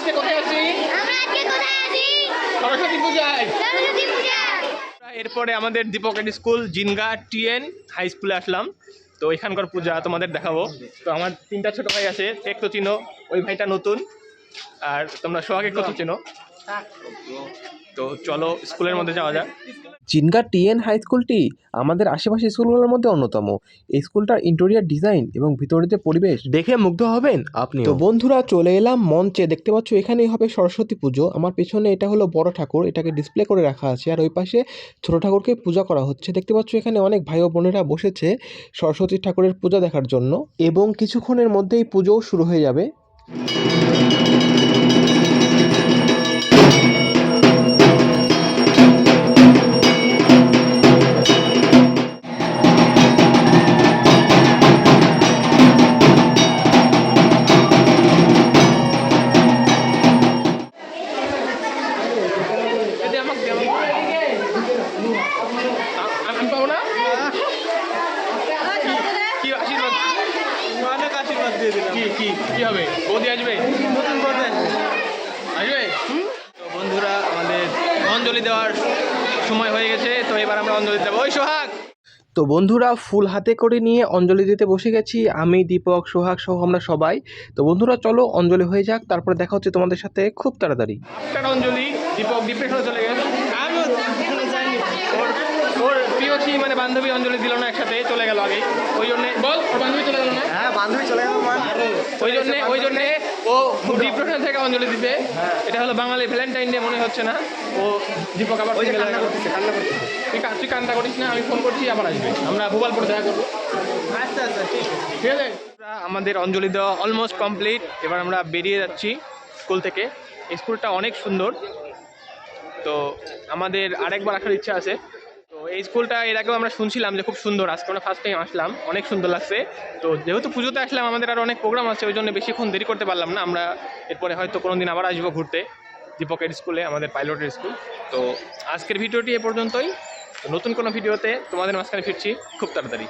আজকে কোথায় আছি? আমরা আজকে কোথায় আছি? সরস্বতী পূজায়। সরস্বতী পূজা এরপরে আমাদের দীপকের স্কুল জিনগা টিএন হাই স্কুলে আসলাম। তো এখানকার পূজা তোমাদের দেখাবো। তো আমার তিনটা ছোট ভাই আছে এক তো চিনো ওই ভাইটা নতুন। আর তোমরা সোহাগে কত হ্যাঁ। চিনো। তো চলো স্কুলের মধ্যে যাওয়া যাক। জিনগা টিএন হাই স্কুলটি আমাদের আশেপাশে স্কুলগুলোর মধ্যে অন্যতম। এই স্কুলটার ইন্টেরিয়ার ডিজাইন এবং ভিতরে যে পরিবেশ দেখে মুগ্ধ হবেন আপনি তো বন্ধুরা চলে এলাম মঞ্চে। দেখতে পাচ্ছ এখানেই হবে সরস্বতী পুজো। আমার পেছনে এটা হলো বড় ঠাকুর। এটাকে ডিসপ্লে করে রাখা আছে। আর ওই পাশে ছোট ঠাকুরকে পূজা করা হচ্ছে। দেখতে পাচ্ছ এখানে অনেক ভাই ও বোনেরা বসেছে সরস্বতী ঠাকুরের পূজা দেখার জন্য। এবং কিছুক্ষণের মধ্যেই পুজোও শুরু হয়ে যাবে। অনেক দিয়ে দিলাম। কি কি কি হবে? বৌদি আসবে? নতুন করে আসবে। তো বন্ধুরা আমাদের অঞ্জলি দেওয়ার সময় হয়ে গেছে তো এবার আমরা অঞ্জলি দেবো। ওই সোহাগ! তো বন্ধুরা ফুল হাতে করে নিয়ে অঞ্জলি দিতে বসে গেছি। আমি দীপক সোহাগ সহ আমরা সবাই। তো বন্ধুরা চলো অঞ্জলি হয়ে যাক। তারপরে দেখা হচ্ছে তোমাদের সাথে খুব তাড়াতাড়ি। অঞ্জলি দীপক ডিপ্রেশনে চলে গেছে ওর ওর প্রিয়সী মানে বান্ধবী অঞ্জলি দিল না একসাথে চলে গেল আগে ওই জন্যে বল বান্ধবী চলে গেল না? হ্যাঁ বান্ধবী চলে গেল ওই জন্যে ওই জন্যে ও ডিপ্রেশন থেকে অঞ্জলি দিতে এটা হলো বাঙালি ভ্যালেন্টাইন ডে মনে হচ্ছে না? ও দীপক আবার কান্না হয়ে কান্না তুই তুই কান্তা করিস না আমি ফোন করছি আবার আসবে। আমরা ভোপালপুরে দেখা করব। আচ্ছা আচ্ছা ঠিক আছে। ঠিক আছে? আমাদের অঞ্জলি দেওয়া অলমোস্ট কমপ্লিট এবার আমরা বেরিয়ে যাচ্ছি স্কুল থেকে। স্কুলটা অনেক সুন্দর। তো আমাদের আরেকবার আসার ইচ্ছা আছে। তো এই স্কুলটা এর আগেও আমরা শুনছিলাম যে খুব সুন্দর, আজকে আমরা ফার্স্ট টাইম আসলাম, অনেক সুন্দর লাগছে। তো যেহেতু পুজোতে আসলাম, আমাদের আর অনেক প্রোগ্রাম আছে, ওই জন্য বেশিক্ষণ দেরি করতে পারলাম না। আমরা এরপরে হয়তো কোনো দিন আবার আসব ঘুরতে, দীপকের স্কুলে, আমাদের পাইলটের স্কুল। তো আজকের ভিডিওটি এ পর্যন্তই। নতুন কোনো ভিডিওতে তোমাদের মাঝখানে ফিরছি, খুব তাড়াতাড়ি।